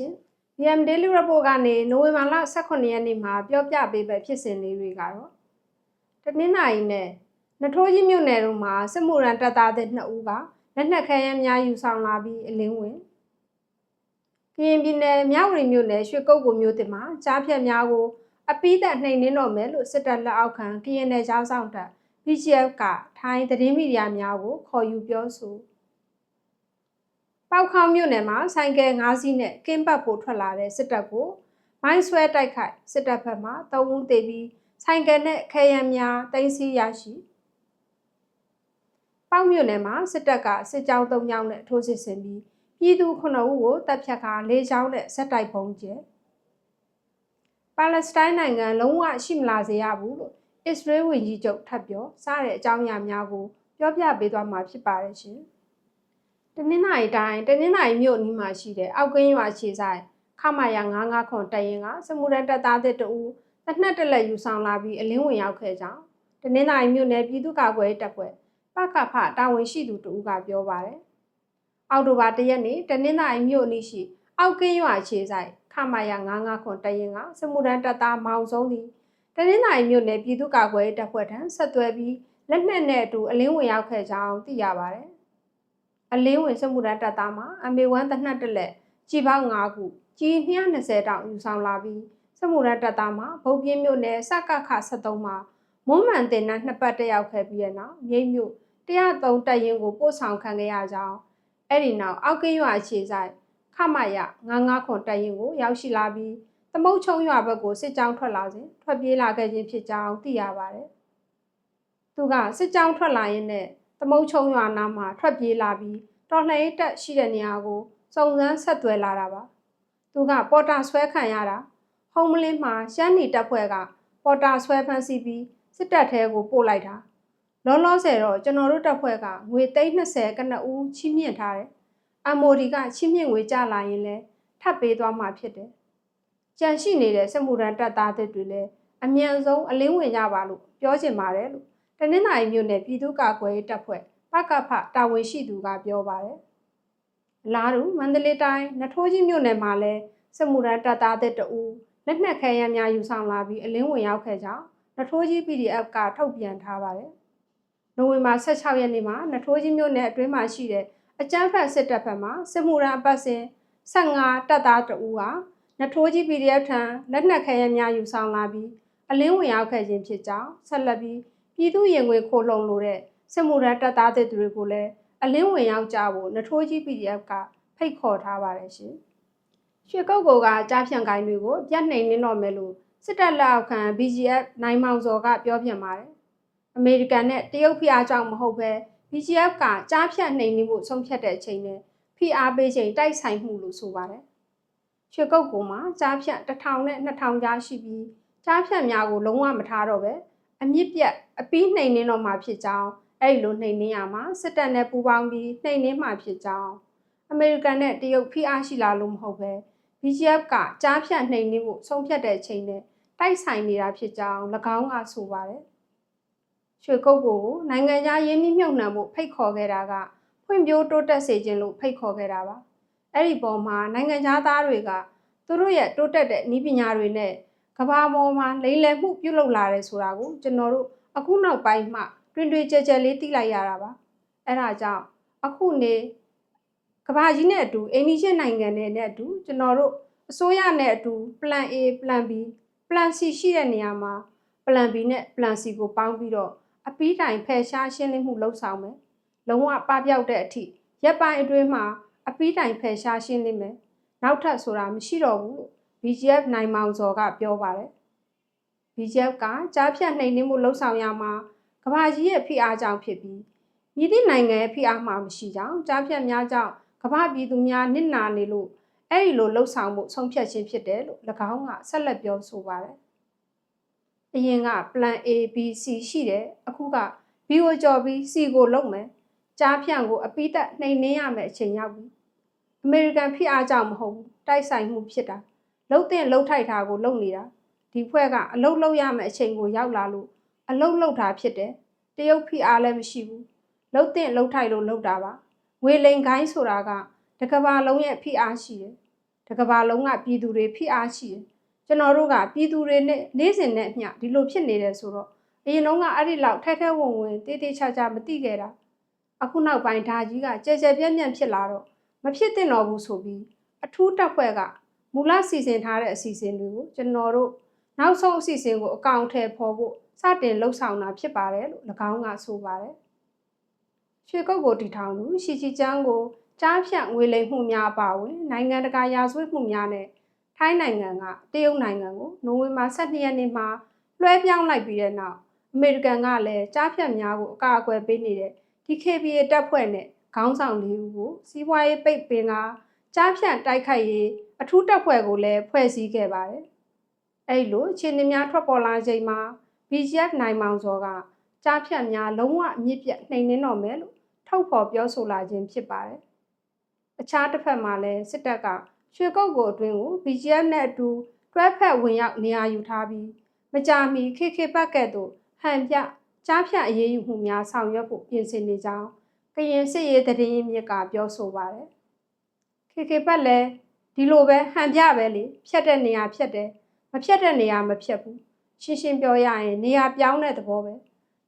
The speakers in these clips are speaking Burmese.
အားလုံးပဲမင်္ဂလာပါရှင် PM Daily Report ကနေနိုဝင်ဘာလ18ရက်နေ့မှာပြောပြပေးပဲဖြစ်စဉ်လေးတွေကတော့တနင်္လာရီနဲ့နထိုးကြီးမြို့နယ်တို့မှာစစ်မှုရန်တပ်သားတဲ့2ဦးကလက်နက်ခဲယမ်းများယူဆောင်လာပြီးအလင်းဝင်ကရင်ပြည်နယ်မြဝတီမြို့နယ်ရွှေကုတ်ကိုမြို့တင်မှာကြားဖြတ်များကိုအပိသက်နှိမ်နှင်းတော့မယ်လို့စစ်တပ်လက်အောက်ခံကရင်နယ်ကြားဆောင်တပ် BGF ကထိုင်းသတင်းမီဒီယာများကိုခေါ်ယူပြောဆို ပေါက်ခေါင်းမြို့နယ်မှာဆိုင်ကယ်၅စီးနဲ့ကင်းပတ်ဖို့ထွက်လာတဲ့စစ်တပ်ကိုမိုင်းဆွဲတိုက်ခိုက်စစ်တပ်ဘက်မှတဝန်းသေးပြီးဆိုင်ကယ်နဲ့ခဲယမ်းများတင်စီရရှိပေါက်မြို့နယ်မှာစစ်တပ်ကစစ်ကြောင်း၃ကြောင်းနဲ့ထိုးစစ်ဆင်ပြီးပြည်သူ9ဦးကိုတပ်ဖြတ်ခါ၄ချောင်းနဲ့ဇက်တိုက်ပုံကျဲပါလက်စတိုင်းနိုင်ငံလုံးဝရှိမလာစေရဘူးလို့အစ္စရေးဝန်ကြီးချုပ်ထပ်ပြောစားတဲ့အကြောင်းအရာများကိုပြောပြပေးသွားမှာဖြစ်ပါတယ်ရှင်။ တနင်္လာရီတိုင်းတနင်္လာရီမြို့အနီးမှာရှိတဲ့အောက်ကင်းရွာခြေဆိုင်ခမာယာ959ခွန်တရင်ကစမှုရန်တပ်သားတဲ့တူတစ်နှစ်တလက်ယူဆောင်လာပြီးအလင်းဝင်ရောက်ခဲ့ကြောင်းတနင်္လာရီမြို့နယ်ပြည်သူ့ကာကွယ်ရေးတပ်ဖွဲ့ပကဖတာဝန်ရှိသူတူကပြောပါတယ်။အောက်တိုဘာ၁ရက်နေ့တနင်္လာရီမြို့အနီးရှိအောက်ကင်းရွာခြေဆိုင်ခမာယာ959ခွန်တရင်ကစမှုရန်တပ်သားမောင်ဆုံးသည်တနင်္လာရီမြို့နယ်ပြည်သူ့ကာကွယ်ရေးတပ်ဖွဲ့ထံဆက်သွယ်ပြီးလက်နက်နဲ့အတူအလင်းဝင်ရောက်ခဲ့ကြောင်းသိရပါတယ်။ အလင်းဝင်စမှုရန်တပ်သားမှာအမေဝမ်းတနက်တလက်ကြီးပေါင်း9ခုကြီး220တောင်ယူဆောင်လာပြီးစမှုရန်တပ်သားမှာဗုတ်ပြင်းမြို့နယ်စကခ73မှာမွန်းမှန်တင်နှနှစ်ပတ်တက်ရောက်ခဲ့ပြီးတဲ့နောက်မြိတ်မြို့103တပ်ရင်းကိုပို့ဆောင်ခံခဲ့ရကြောင်းအဲ့ဒီနောက်အောက်ကင်းရွာအခြေဆိုင်ခမရ99ခွန်တပ်ရင်းကိုရောက်ရှိလာပြီးသမုတ်ချုံရွာဘက်ကိုစစ်ကြောင်းထွက်လာစဉ်ထွက်ပြေးလာခဲ့ခြင်းဖြစ်ကြောင်းသိရပါတယ်။သူကစစ်ကြောင်းထွက်လာရင်းနဲ့ သမုတ်ချုံရွာနားမှာထွက်ပြေးလာပြီးတော်လှန်ရေးတပ်ရှိတဲ့နေရာကိုစုံစမ်းဆက်သွယ်လာတာပါ။သူကပေါ်တာဆွဲခံရတာဟုံးမလင်းမှာရှမ်းနီတပ်ဖွဲ့ကပေါ်တာဆွဲဖမ်းဆီးပြီးစစ်တပ်ထဲကိုပို့လိုက်တာ။လောလောဆယ်တော့ကျွန်တော်တို့တပ်ဖွဲ့ကငွေ330ကနဦးချီးမြှင့်ထားတယ်။ MOD ကချီးမြှင့်ငွေကြလာရင်လည်းထပ်ပေးသွားမှာဖြစ်တယ်။ကြန့်ရှိနေတဲ့စမှုရန်တပ်သားတွေလည်းအမြန်ဆုံးအလင်းဝင်ကြပါလို့ပြောချင်ပါတယ်လို့ တနင်္လာရီမြို့နယ်ပြည်သူ့ကာကွယ်ရေးတပ်ဖွဲ့ပကဖတာဝန်ရှိသူကပြောပါတယ်။အလားတူမန္တလေးတိုင်းနထိုးကြီးမြို့နယ်မှာလည်းစမှုရန်တပ်သားတဲ့တူလက်နက်ခဲယမ်းများယူဆောင်လာပြီးအလင်းဝင်ရောက်ခဲ့ကြောင်းနထိုးကြီး PDF ကထုတ်ပြန်ထားပါတယ်။နိုဝင်ဘာ16ရက်နေ့မှာနထိုးကြီးမြို့နယ်အတွင်းမှာရှိတဲ့အကြမ်းဖက်စစ်တပ်ဘက်မှစစ်မှုရန်အပတ်စဉ်15တပ်သားတဦးဟာနထိုးကြီး PDF ထံလက်နက်ခဲယမ်းများယူဆောင်လာပြီးအလင်းဝင်ရောက်ခဲ့ခြင်းဖြစ်ကြောင်းဆက်လက်ပြီး ပြည်သူရင်ဝင်ခိုးလုံလို့တဲ့စစ်မှုရန်တပ်သားတွေကိုလည်းအလင်းဝင်ရောက်ကြဖို့နထိုးကြီး PDF ကဖိတ်ခေါ်ထားပါတယ်ရှင်။ရွှေကုတ်ကိုကကြားဖြန့်ကိုင်းတွေကိုပြတ်နှိမ်နေတော့မယ်လို့စစ်တပ်လက်အောက်ခံ BGF နိုင်မောင်စော်ကပြောပြပါတယ်။အမေရိကန်နဲ့တရုတ်ဖိအားကြောင့်မဟုတ်ဘဲ BGF ကကြားဖြန့်နှိမ်နေမှုဆုံးဖြတ်တဲ့အချိန်နဲ့ဖိအားပေးချိန်တိုက်ဆိုင်မှုလို့ဆိုပါတယ်။ရွှေကုတ်ကိုမှာကြားဖြန့်1000နဲ့2000ကြားရှိပြီးကြားဖြန့်များကိုလုံးဝမထားတော့ပဲ အမြင့်ပြတ်အပီးနှိမ်နှင်းတော့မှာဖြစ်ကြောင်းအဲ့လိုနှိမ်နှင်းရမှာစစ်တပ်နဲ့ပူးပေါင်းပြီးနှိမ်နှင်းမှာဖြစ်ကြောင်းအမေရိကန်နဲ့တရုတ်ဖိအားရှိလာလို့မဟုတ်ပဲ BGF ကကြားဖြတ်နှိမ်နှင်းမှုဆုံးဖြတ်တဲ့ချိန်နဲ့တိုက်ဆိုင်နေတာဖြစ်ကြောင်း၎င်းကဆိုပါတယ်။ရွှေကုတ်ကိုနိုင်ငံခြားရင်းနှီးမြှုပ်နှံမှုဖိတ်ခေါ်ခဲ့တာကဖွံ့ဖြိုးတိုးတက်စေခြင်းလို့ဖိတ်ခေါ်ခဲ့တာပါ။အဲ့ဒီပေါ်မှာနိုင်ငံခြားသားတွေကသူတို့ရဲ့တိုးတက်တဲ့နည်းပညာတွေနဲ့ ကဘာပေါ်မှာလိမ့်လည်မှုပြုလုပ်လာတယ်ဆိုတာကိုကျွန်တော်တို့အခုနောက်ပိုင်းမှတွင်တွင်ကြဲကြဲလေးသိလိုက်ရတာပါအဲ့ဒါကြောင့်အခုနေကဘာကြီးနဲ့အတူအိန္ဒိယနိုင်ငံနဲ့နဲ့အတူကျွန်တော်တို့အစိုးရနဲ့အတူ plan A plan B plan C ရှိတဲ့နေရာမှာ plan B နဲ့ plan C ကိုပေါင်းပြီးတော့အပီးတိုင်ဖယ်ရှားရှင်းလင်းမှုလှုပ်ဆောင်မယ်လုံးဝပပျောက်တဲ့အထိရပ်ပိုင်းအတွင်းမှာအပီးတိုင်ဖယ်ရှားရှင်းလင်းမယ်နောက်ထပ်ဆိုတာမရှိတော့ဘူးလို့ BGF နိုင်မောင်စော်ကပြောပါတယ်။ BGF ကကြားဖြတ်နှိမ်နင်းမှုလှုပ်ဆောင်ရမှာကမ္ဘာကြီးရဲ့ဖိအားကြောင့်ဖြစ်ပြီးမြည်သည့်နိုင်ငံရဲ့ဖိအားမှမရှိကြောင်းကြားဖြတ်များကြောင့်ကမ္ဘာပြည်သူများနစ်နာနေလို့အဲ့ဒီလိုလှုပ်ဆောင်မှုဆုံးဖြတ်ခြင်းဖြစ်တယ်လို့၎င်းကဆက်လက်ပြောဆိုပါတယ်။အရင်က plan A B C ရှိတယ်အခုက B ကိုကြော်ပြီး C ကိုလုံမယ်ကြားဖြန့်ကိုအပိသက်နှိမ်နင်းရမယ်အချိန်ရောက်ပြီ။အမေရိကန်ဖိအားကြောင့်မဟုတ်ဘူးတိုက်ဆိုင်မှုဖြစ်တာ လှုပ်တဲ့လှုပ်ထိုက်တာကိုလှုပ်နေတာဒီဖွဲ့ကအလုတ်လှုပ်ရမယ့်အချိန်ကိုရောက်လာလို့အလုတ်လှုပ်တာဖြစ်တယ်တရုတ်ဖိအားလည်းမရှိဘူးလှုပ်တဲ့လှုပ်ထိုက်လို့လှုပ်တာပါငွေလိန်ခိုင်းဆိုတာကတကဘာလုံးရဲ့ဖိအားရှိတယ်တကဘာလုံးကပြည်သူတွေဖိအားရှိတယ်ကျွန်တော်တို့ကပြည်သူတွေနဲ့နေ့စဉ်နဲ့အမျှဒီလိုဖြစ်နေတယ်ဆိုတော့အရင်တုန်းကအဲ့ဒီလောက်ထဲထဲဝင်ဝင်တေးသေးချာချာမသိခဲ့တာအခုနောက်ပိုင်းဓာကြီးကကြဲကြဲပြန့်ပြန့်ဖြစ်လာတော့မဖြစ်သင့်တော့ဘူးဆိုပြီးအထူးတပ်ဖွဲ့က မူလစီစဉ်ထားတဲ့အစီအစဉ်တွေကိုကျွန်တော်တို့နောက်ဆုံးအစီအစဉ်ကိုအကောင့်ထဲပေါ်ဖို့စတင်လှုပ်ဆောင်တာဖြစ်ပါတယ်လို့၎င်းကဆိုပါတယ်ရွှေကုတ်ကိုတီထောင်သူရှီချီချန်းကိုကြားဖြန့်ငွေလိမ်မှုများအပါအဝင်နိုင်ငံတကာရာဇဝတ်မှုများနဲ့ထိုင်းနိုင်ငံကတရုတ်နိုင်ငံကိုနိုဝင်ဘာ12ရက်နေ့မှာလွှဲပြောင်းလိုက်ပြီးတဲ့နောက်အမေရိကန်ကလည်းကြားဖြတ်များကိုအကာအကွယ်ပေးနေတဲ့ DKBA တပ်ဖွဲ့နဲ့ခေါင်းဆောင်လေးဦးကိုစီးပွားရေးပိတ်ပင်က ကြားဖြတ်တိုက်ခိုက်ရေးအထူးတပ်ဖွဲ့ကိုလည်းဖွဲ့စည်းခဲ့ပါတယ်။အဲ့လိုအခြေအနေများထွက်ပေါ်လာချိန်မှာ BGF နိုင်မောင်စောကကြားဖြတ်များလုံးဝအမြင့်ပြတ်နှိမ်နှင်းတော့မယ်လို့ထုတ်ဖော်ပြောဆိုလာခြင်းဖြစ်ပါတယ်။အခြားတစ်ဖက်မှာလည်းစစ်တပ်ကရွှေကုတ်ကိုအတွင်းကို BGF နဲ့အတူတွဲဖက်ဝင်ရောက်နေရာယူထားပြီးမကြာမီ KK ဘက်ကဲ့သို့ဟန်ပြကြားဖြတ်အရေးယူမှုများဆောင်ရွက်ဖို့ပြင်ဆင်နေကြောင်းကရင်စစ်ရေးသတင်းရင်းမြစ်ကပြောဆိုပါတယ်။ KK ဘက်လည်းဒီလိုပဲဟန်ပြပဲလေဖြတ်တဲ့နေရာဖြတ်တယ်မဖြတ်တဲ့နေရာမဖြတ်ဘူးရှင်းရှင်းပြောရရင်နေရာပြောင်းတဲ့သဘောပဲ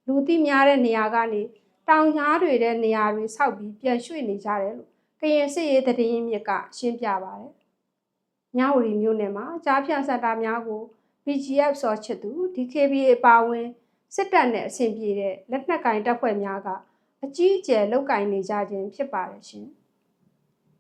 လူသိများတဲ့နေရာကနေတောင်ကြားတွေတဲ့နေရာတွေဆောက်ပြီးပြန်ရွှေ့နေကြတယ်လို့ကရင်စစ်ရေးသတင်းရင်းမြစ်ကရှင်းပြပါတယ်။မြဝတီမြို့နယ်မှာကြားဖြတ်စက်တာများကို BGF စောချစ်သူ DKBA အပါဝင်စစ်တပ်နဲ့အဆင်ပြေတဲ့လက်နက်ကင်တပ်ဖွဲ့များကအကြီးအကျယ်လုတ်ကင်နေကြခြင်းဖြစ်ပါတယ်ရှင်။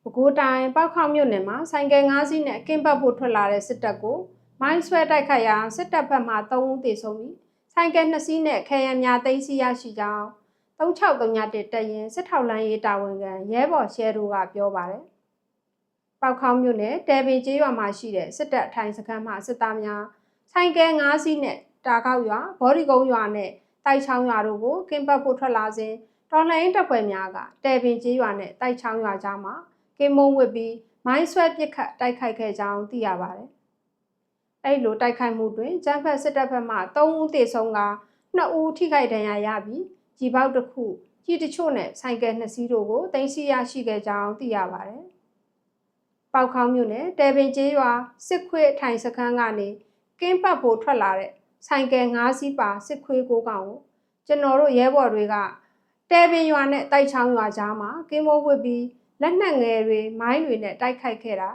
ပဲခူးတိုင်းပောက်ခေါမြို့နယ်မှာဆိုင်ကယ်၅စီးနဲ့ကင်းပတ်ဖို့ထွက်လာတဲ့စစ်တပ်ကိုမိုင်းဆွဲတိုက်ခိုက်ရာစစ်တပ်ဘက်မှ၃ဦးသေဆုံးပြီးဆိုင်ကယ်2စီးနဲ့ခဲယံများသိမ်းဆည်းရရှိကြောင်း3631တက်ရင်စစ်ထောက်လန်းရေးတာဝန်ခံရဲဘော်ရှဲတို့ကပြောပါတယ်။ပောက်ခေါမြို့နယ်တဲပင်ကျေးရွာမှာရှိတဲ့စစ်တပ်ထိုင်စခန်းမှစစ်သားများဆိုင်ကယ်၅စီးနဲ့တာကောက်ရွာဘော်ဒီကုန်းရွာနဲ့တိုက်ချောင်းရွာတို့ကိုကင်းပတ်ဖို့ထွက်လာစဉ်တော်လှန်ရေးတပ်ဖွဲ့များကတဲပင်ကျေးရွာနဲ့တိုက်ချောင်းရွာကြားမှာ ကင်းမုံဝစ်ပြီးမိုင်းဆွဲပစ်ခတ်တိုက်ခိုက်ခဲ့ကြောင်းသိရပါတယ်။အဲ့လိုတိုက်ခိုက်မှုတွင်ကျန်းဖက်စစ်တပ်ဘက်မှ3ဦးသေဆုံးက2ဦးထိခိုက်ဒဏ်ရာရပြီးကြီးပေါက်တစ်ခုကြီးတချို့နဲ့ဆိုင်ကယ်နှစ်စီးတို့ကိုတင်စီရရှိခဲ့ကြောင်းသိရပါတယ်။ပေါက်ခေါင်းမြို့နယ်တဲပင်ကျေးရွာစစ်ခွေထိုင်စခန်းကနေကင်းပတ်ဖို့ထွက်လာတဲ့ဆိုင်ကယ်၅စီးပါစစ်ခွေးကိုကောင်ကိုကျွန်တော်တို့ရဲဘော်တွေကတဲပင်ရွာနဲ့တိုက်ချောင်းရွာကြားမှာကင်းမိုးဝစ်ပြီး လက်နက်ငယ်တွေမိုင်းတွေနဲ့တိုက်ခိုက်ခဲ့တာ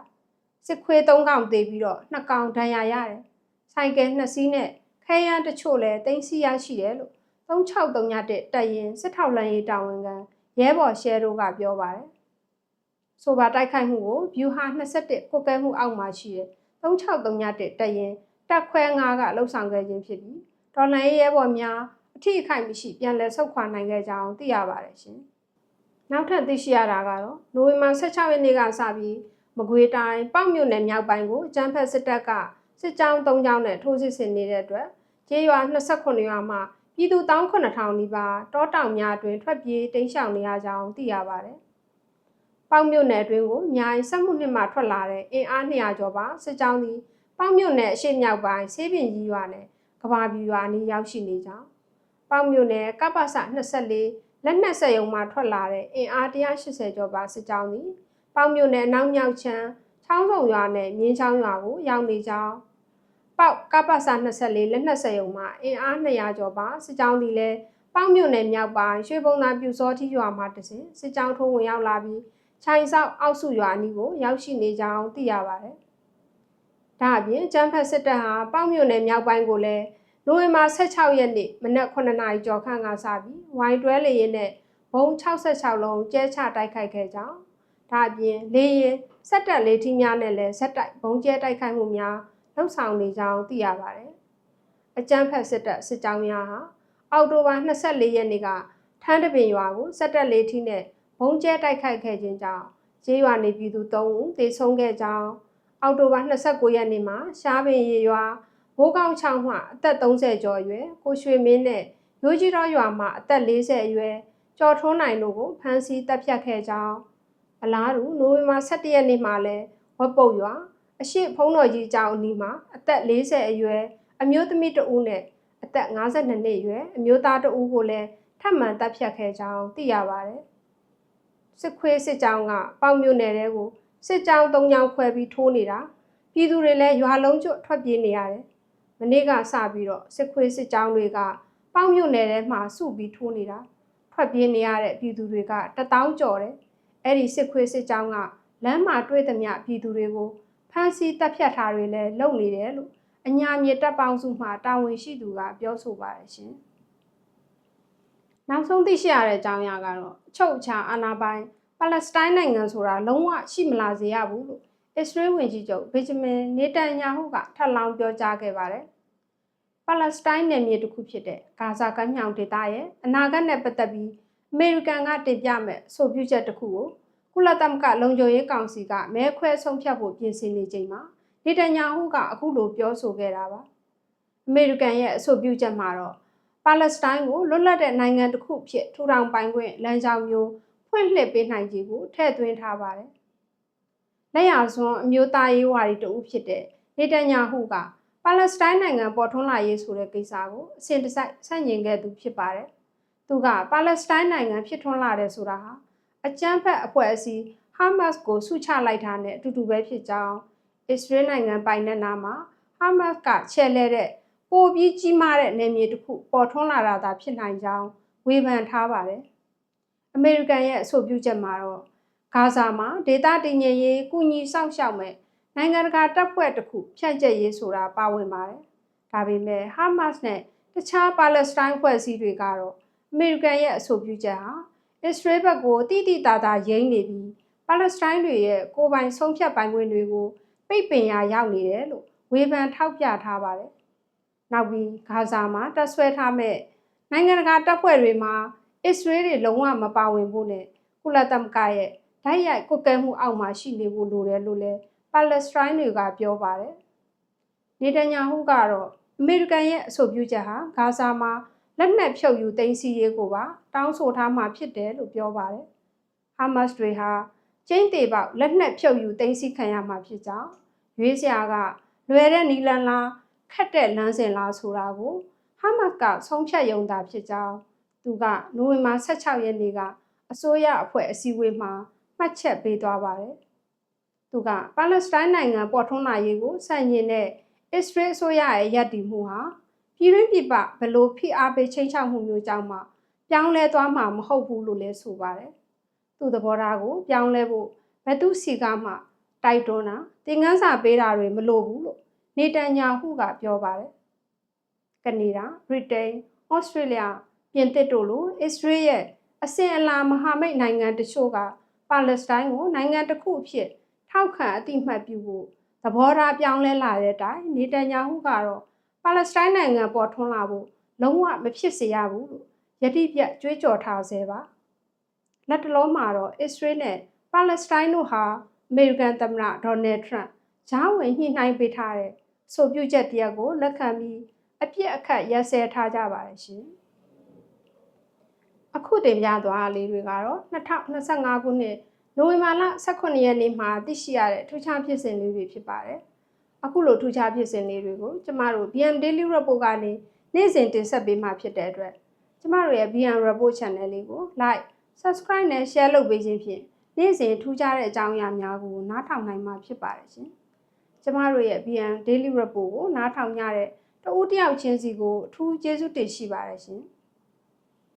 စစ်ခွေး၃ကောင်သေးပြီးတော့နှစ်ကောင်ဒဏ်ရာရတယ်ဆိုင်ကယ်နှစ်စီးနဲ့ခဲယမ်းတချို့လည်းတင်စီရရှိတယ်လို့3631တက်ရင်စစ်ထောက်လန်ရေးတာဝန်ခံရဲဘော်ရှဲတို့ကပြောပါတယ်ဆိုပါတိုက်ခိုက်မှုကိုဗျူဟာ21ကုတ်ကဲမှုအောက်မှာရှိတဲ့3631တက်ရင်တက်ခွဲ9ကလှုပ်ဆောင်ခဲ့ခြင်းဖြစ်ပြီးဒေါ်လာရေးရဲဘော်များအထိအခိုက်မရှိပြန်လည်ဆုတ်ခွာနိုင်ခဲ့ကြောင်းသိရပါတယ်ရှင်။ နောက်ထပ်သိရှိရတာကတော့နိုဝင်ဘာ16ရက်နေ့ကစပြီးမကွေးတိုင်းပောက်မြို့နယ်မြောက်ပိုင်းကိုအကြမ်းဖက်စစ်တပ်ကစစ်ကြောင်း၃ကြောင်းနဲ့ထိုးစစ်ဆင်နေတဲ့အတွက်ကျေးရွာ28ရွာမှာပြည်သူ19000နီးပါးတောတောင်များအတွင်ထွက်ပြေးတိမ်းရှောင်နေရကြောင်းသိရပါတယ်။ပောက်မြို့နယ်အတွင်းကိုမြိုင်စက်မှုနှစ်မှထွက်လာတဲ့အင်အား200ကျော်ပါစစ်ကြောင်းသည်ပေါက်မြို့နယ်အရှိမြောက်ပိုင်းဆေးပင်ကြီးရွာနဲ့ကဘာပြူရွာနီးရောက်ရှိနေကြောင်းပေါက်မြို့နယ်ကပ္ပစ24 လက်နက်ဆက်ယုံမှထွက်လာတဲ့အင်အား180ကျော်ပါစစ်ကြောင်းသည်ပေါက်မြို့နယ်အနောက်မြောက်ချမ်းချောင်းစုံရွာနဲ့မြင်းချောင်းရွာကိုရောက်နေကြောင်းပေါက်ကပ္ပစ24လက်နက်ဆက်ယုံမှအင်အား200ကျော်ပါစစ်ကြောင်းသည်လည်းပေါက်မြို့နယ်မြောက်ပိုင်းရွှေဘုံသာပြူစောတိရွာမှတစဉ်စစ်ကြောင်းထိုးဝင်ရောက်လာပြီးချိုင်ဆောက်အောက်စုရွာအနီးကိုရောက်ရှိနေကြောင်းသိရပါတယ်ဒါအပြင်ကျန်းဖက်စစ်တပ်ဟာပေါက်မြို့နယ်မြောက်ပိုင်းကိုလည်း နိုဝင်ဘာ16ရက်နေ့မနက်9နာရီကျော်ခန့်ကစပြီးဝိုင်းတွဲလေရင်နဲ့ဘုံ66လုံးကျဲချတိုက်ခိုက်ခဲ့ကြောင်းဒါအပြင်လေရင်စက်တက်လေးထီးများနဲ့လည်းဇက်တိုက်ဘုံကျဲတိုက်ခိုက်မှုများလှုပ်ဆောင်နေကြောင်းသိရပါတယ်။အကြမ်းဖက်စစ်တပ်စစ်ကြောင်းများဟာအောက်တိုဘာ24ရက်နေ့ကထန်းတပင်ရွာကိုစက်တက်လေးထီးနဲ့ဘုံကျဲတိုက်ခိုက်ခဲ့ခြင်းကြောင့်ကျေးရွာနေပြည်သူ3ဦးသေဆုံးခဲ့ကြောင်းအောက်တိုဘာ29ရက်နေ့မှာရှားပင်ရေရွာ ဘိုးကောင်းချောင်းမှအသက်30ကျော်အရွယ်ကိုရွှေမင်းနဲ့ရိုးကြီးတော်ရွာမှအသက်40အရွယ်ကျော်ထွန်းနိုင်တို့ကိုဖမ်းဆီးတပ်ဖြတ်ခဲ့ကြောင်းအလားတူနိုဝင်ဘာ17ရက်နေ့မှာလည်းဝက်ပုတ်ရွာအရှိဖုံးတော်ကြီးကျောင်းအနီးမှာအသက်40အရွယ်အမျိုးသမီးတဦးနဲ့အသက်52နှစ်အရွယ်အမျိုးသားတဦးကိုလည်းထပ်မံတပ်ဖြတ်ခဲ့ကြောင်းသိရပါတယ်။စစစ်ခွေးစစ်ကြောင်းကပေါင်မြို့နယ်တဲကိုစစ်ကြောင်း၃ကြောင်းခွဲပြီးထိုးနေတာပြည်သူတွေလည်းရွာလုံးကျွတ်ထွက်ပြေးနေရတယ်။ မနေ့ကစပြီးတော့စစ်ခွေးစစ်ကြောင်းတွေကပေါင်မြို့နယ်ထဲမှာစုပြီးထိုးနေတာထွက်ပြေးနေရတဲ့ပြည်သူတွေကတထောင်ကျော်တယ်။အဲ့ဒီစစ်ခွေးစစ်ကြောင်းကလမ်းမှာတွေ့သမျှပြည်သူတွေကိုဖမ်းဆီးတပ်ဖြတ်ထားတွေလည်းလုပ်နေတယ်လို့အညာမြေတပ်ပေါင်းစုမှတာဝန်ရှိသူကပြောဆိုပါတယ်ရှင်။နောက်ဆုံးသိရှိရတဲ့အကြောင်းအရာကတော့အချုပ်အခြာအာဏာပိုင်ပါလက်စတိုင်းနိုင်ငံဆိုတာလုံးဝရှိမလာစေရဘူးလို့ အစ္စရေးဝန်ကြီးချုပ်ဘင်ဂျမင်နေတန်ယာဟုကထပ်လောင်းပြောကြားခဲ့ပါတယ်။ပါလက်စတိုင်းနယ်မြေတစ်ခုဖြစ်တဲ့ဂါဇာကမ်းမြောင်ဒေသရဲ့အနာဂတ်နဲ့ပတ်သက်ပြီးအမေရိကန်ကတင်ပြမဲ့အဆိုပြုချက်တစ်ခုကိုကုလသမဂ္ဂလုံခြုံရေးကောင်စီကမဲခွဲဆုံးဖြတ်ဖို့ပြင်ဆင်နေချိန်မှာနေတန်ယာဟုကအခုလိုပြောဆိုခဲ့တာပါ။အမေရိကန်ရဲ့အဆိုပြုချက်မှာတော့ပါလက်စတိုင်းကိုလွတ်လပ်တဲ့နိုင်ငံတစ်ခုဖြစ်ထူထောင်ပိုင်ခွင့်လမ်းကြောင်းမျိုးဖွင့်လှစ်ပေးနိုင်ခြင်းကိုထည့်သွင်းထားပါတယ်။ လက်ရစွန်းအမျိုးသားရေးဝါဒီတဦးဖြစ်တဲ့နေတန်ယာဟုကပါလက်စတိုင်းနိုင်ငံပေါ်ထွန်းလာရေးဆိုတဲ့ကိစ္စကိုအစဉ်တစိုက်ဆန့်ကျင်ခဲ့သူဖြစ်ပါတယ်။သူကပါလက်စတိုင်းနိုင်ငံဖြစ်ထွန်းလာတယ်ဆိုတာဟာအကြမ်းဖက်အဖွဲ့အစည်းဟာမတ်စ်ကိုဆုချလိုက်တာနဲ့အတူတူပဲဖြစ်ကြောင်းအစ္စရေးနိုင်ငံပိုင်တဲ့နာမှာဟာမတ်စ်ကချဲ့လဲတဲ့ပိုပြီးကြီးမားတဲ့နယ်မြေတစ်ခုပေါ်ထွန်းလာတာသာဖြစ်နိုင်ကြောင်းဝေဖန်ထားပါတယ်။အမေရိကန်ရဲ့အဆိုပြုချက်မှာတော့ ဂါဇာမှာဒေသတည်ငြိမ်ရေးကုညီစောင့်ရှောက်မဲ့နိုင်ငံတကာတပ်ဖွဲ့တစ်ခုဖြန့်ကျက်ရေးဆိုတာပါဝင်ပါတယ်။ဒါပေမဲ့ဟာမတ်စ်နဲ့တခြားပါလက်စတိုင်းဖွဲ့စည်းတွေကတော့အမေရိကန်ရဲ့အဆိုပြုချက်ဟာအစ္စရေးဘက်ကိုတိတိတသာယိမ်းနေပြီးပါလက်စတိုင်းတွေရဲ့ကိုယ်ပိုင်ဆုံးဖြတ်ပိုင်ခွင့်တွေကိုပိတ်ပင်ရာရောက်နေတယ်လို့ဝေဖန်ထောက်ပြထားပါတယ်။နောက်ပြီးဂါဇာမှာတပ်ဆွဲထားမဲ့နိုင်ငံတကာတပ်ဖွဲ့တွေမှာအစ္စရေးတွေလုံးဝမပါဝင်ဖို့နဲ့ကုလသမဂ္ဂရဲ့ ဓာတ်ရိုက်ကွက်ကဲမှုအောက်မှာရှိနေဖို့လိုတယ်လို့လည်းပါလက်စတိုင်းတွေကပြောပါတယ်။နေတန်ညာဟုကတော့အမေရိကန်ရဲ့အဆိုပြုချက်ဟာဂါဇာမှာလက်နက်ဖြုတ်ယူသိမ်းဆည်းရေးကိုပါတောင်းဆိုထားမှဖြစ်တယ်လို့ပြောပါတယ်။ဟာမတ်စ်တွေဟာကျင်းသေးပေါက်လက်နက်ဖြုတ်ယူသိမ်းဆည်းခံရမှာဖြစ်ကြောင်းရွေးစရာကလွယ်တဲ့နီလန်လားခက်တဲ့လမ်းစဉ်လားဆိုတာကိုဟာမတ်ကဆုံးဖြတ်ယုံတာဖြစ်ကြောင်းသူကနိုဝင်ဘာ16ရက်နေ့ကအစိုးရအဖွဲ့အစည်းအဝေးမှာ မှတ်ချက်ပေးသွားပါတယ်။သူကပါလက်စတိုင်းနိုင်ငံပေါ်ထွန်းလာရေးကိုစံကျင်တဲ့အစ္စရေးအစိုးရရဲ့ရည်တည်မှုဟာပြည်တွင်းပြည်ပဘလို့ဖိအားပေးချိန်ချောက်မှုမျိုးကြောင့်မှပြောင်းလဲသွားမှာမဟုတ်ဘူးလို့လည်းဆိုပါတယ်။သူ့သဘောထားကိုပြောင်းလဲဖို့ဘသူစီကမှတိုက်တွန်းတာတင်ကန်းစာပေးတာတွေမလိုဘူးလို့နေတန်ညာဟုကပြောပါတယ်။ကနေဒါ၊ဗြိတိန်၊ဩစတြေးလျ၊ပြင်သစ်တို့လိုအစ္စရေးရဲ့အစဉ်အလာမဟာမိတ်နိုင်ငံတချို့က ပါလက်စတိုင်းကိုနိုင်ငံတစ်ခုအဖြစ်ထောက်ခံအတိမတ်ပြုဖို့သဘောထားပြောင်းလဲလာတဲ့အတိုင်းနေတန်ညာဟုကတော့ပါလက်စတိုင်းနိုင်ငံပေါ်ထွန်းလာဖို့လုံးဝမဖြစ်စေရဘူးလို့ယတိပြတ်ကြွေးကြော်ထားဆဲပါလက်တလုံးမှာတော့အစ္စရေးနဲ့ပါလက်စတိုင်းတို့ဟာအမေရိကန်သမ္မတဒေါ်နယ်ထရန့်ဂျားဝင်ညှိနှိုင်းပေးထားတဲ့ဆိုပြုချက်တရက်ကိုလက်ခံပြီးအပြစ်အခတ်ရက်စဲထားကြပါတယ်ရှင် အခုတင်ပြသွားလေးတွေကတော့2025ခုနှစ်နိုဝင်ဘာလ18ရက်နေ့မှာသိရှိရတဲ့ထူးခြားဖြစ်စဉ်လေးတွေဖြစ်ပါတယ်အခုလိုထူးခြားဖြစ်စဉ်လေးတွေကိုကျမတို့ BM Daily Report ကနေနေ့စဉ်တင်ဆက်ပေးမှာဖြစ်တဲ့အတွက်ကျမတို့ရဲ့ BM Report Channel လေးကို Like Subscribe နဲ့ Share လုပ်ပေးခြင်းဖြင့်နေ့စဉ်ထူးခြားတဲ့အကြောင်းအရာများကိုနားထောင်နိုင်မှာဖြစ်ပါတယ်ရှင်။ကျမတို့ရဲ့ BM Daily Report ကိုနားထောင်ကြတဲ့တဦးတယောက်ချင်းစီကိုအထူးကျေးဇူးတင်ရှိပါတယ်ရှင်။